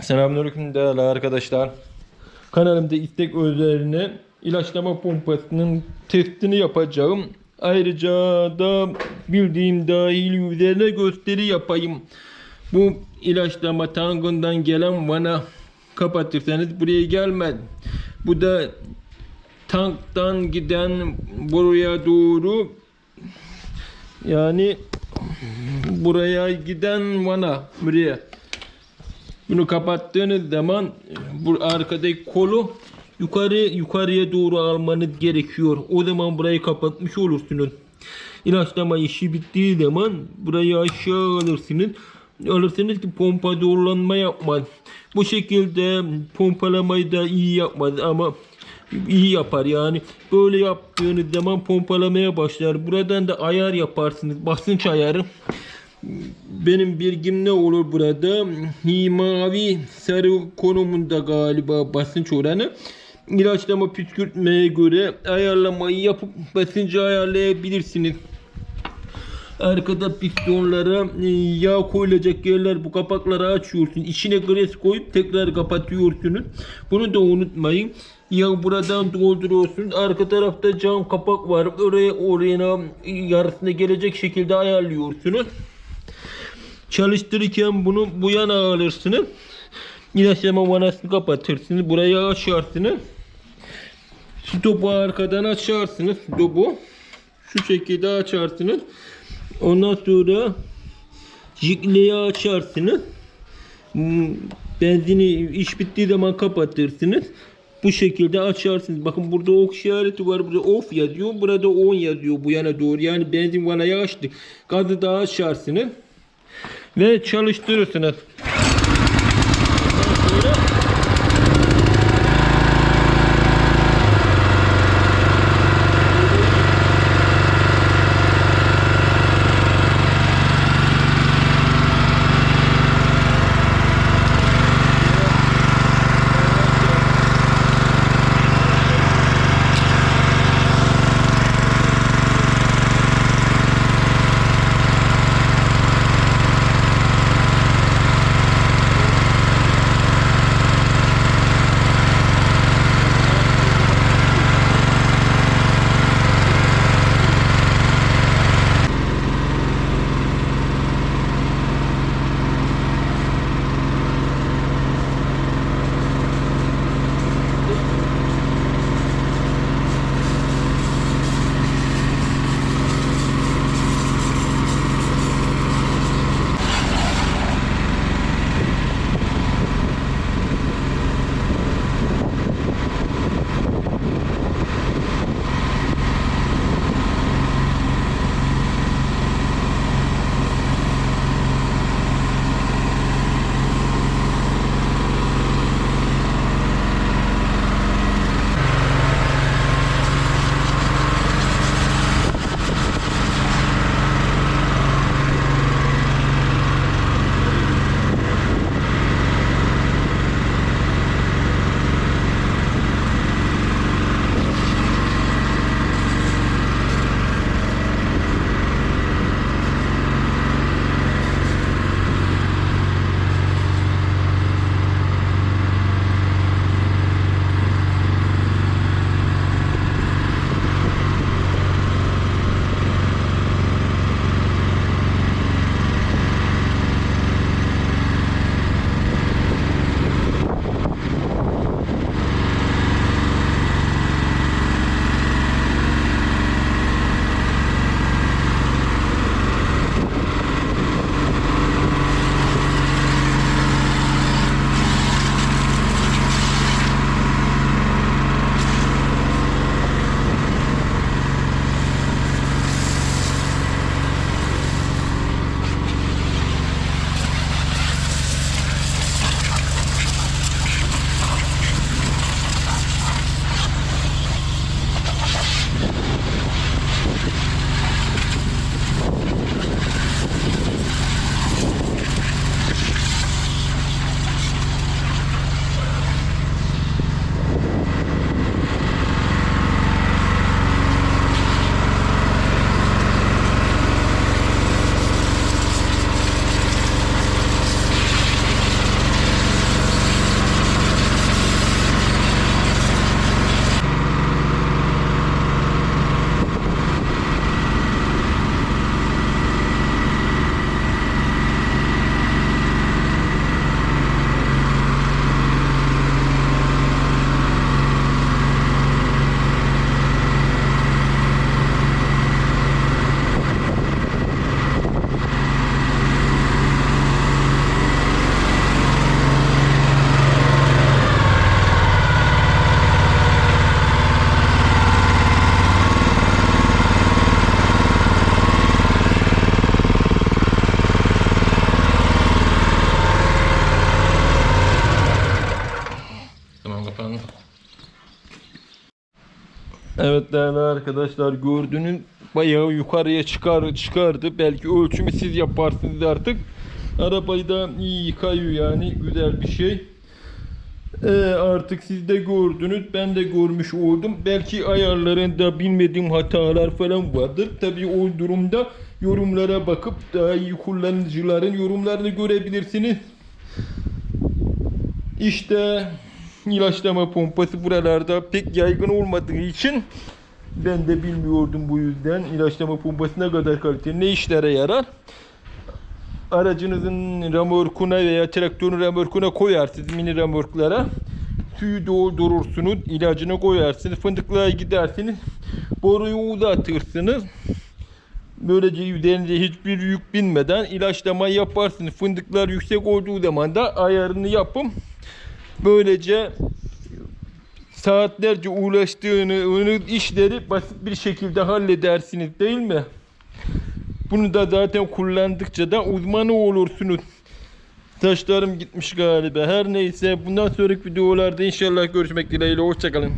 Selamünaleyküm değerli arkadaşlar. Kanalımda istek üzerine ilaçlama pompasının testini yapacağım. Ayrıca da bildiğim dahil üzerine gösteri yapayım. Bu ilaçlama tankından gelen vana kapatırsanız buraya gelmez. Bu da tanktan giden buraya doğru yani buraya giden vana buraya. Bunu kapattığınız zaman bu arkadaki kolu yukarı yukarıya doğru almanız gerekiyor. O zaman burayı kapatmış olursunuz. İlaçlama işi bittiği zaman burayı aşağı alırsınız. Alırsınız ki pompa zorlanma yapmaz. Bu şekilde pompalamayı da iyi yapmaz ama iyi yapar yani. Böyle yaptığınız zaman pompalamaya başlar. Buradan da ayar yaparsınız. Basınç ayarı. Benim bilgim ne olur burada? Hi, Mavi sarı konumunda galiba basınç oranı. İlaçlama püskürtmeye göre ayarlamayı yapıp basıncı ayarlayabilirsiniz. Arkada pistonlara e, yağ koyulacak yerler bu kapakları açıyorsun. İçine gres koyup tekrar kapatıyorsunuz. Bunu da unutmayın. Yağ buradan dolduruyorsun. Arka tarafta cam kapak var. Oraya oraya yarısına gelecek şekilde ayarlıyorsunuz. Çalıştırırken bunu bu yana alırsınız. İlaçlama vanasını kapatırsınız. Burayı açarsınız. Stopu arkadan açarsınız. Stopu. Şu şekilde açarsınız. Ondan sonra jikleyi açarsınız. Benzini iş bittiği zaman kapatırsınız. Bu şekilde açarsınız. Bakın burada ok işareti var. Burada off yazıyor. Burada on yazıyor bu yana doğru. Yani benzin vanayı açtık. Gazı da açarsınız. Ve çalıştırırsınız. Evet değerli arkadaşlar gördüğünüz bayağı yukarıya çıkar çıkardı. Belki ölçümü siz yaparsınız artık. Arabayı da iyi yıkıyor yani güzel bir şey. Ee, artık siz de gördünüz ben de görmüş oldum. Belki ayarlarında bilmediğim hatalar falan vardır. Tabii o durumda yorumlara bakıp daha iyi kullanıcıların yorumlarını görebilirsiniz. İşte ilaçlama pompası buralarda pek yaygın olmadığı için ben de bilmiyordum bu yüzden ilaçlama pompası ne kadar kaliteli, ne işlere yarar. Aracınızın remorkuna veya traktörün remorkuna koyarsınız mini remorklara. Suyu doldurursunuz, ilacını koyarsınız, fındıklığa gidersiniz, boruyu uzatırsınız. Böylece üzerinde hiçbir yük binmeden ilaçlama yaparsınız. Fındıklar yüksek olduğu zaman da ayarını yapın. Böylece saatlerce uğraştığınız işleri basit bir şekilde halledersiniz değil mi? Bunu da zaten kullandıkça da uzmanı olursunuz. Saçlarım gitmiş galiba. Her neyse bundan sonraki videolarda inşallah görüşmek dileğiyle. Hoşçakalın.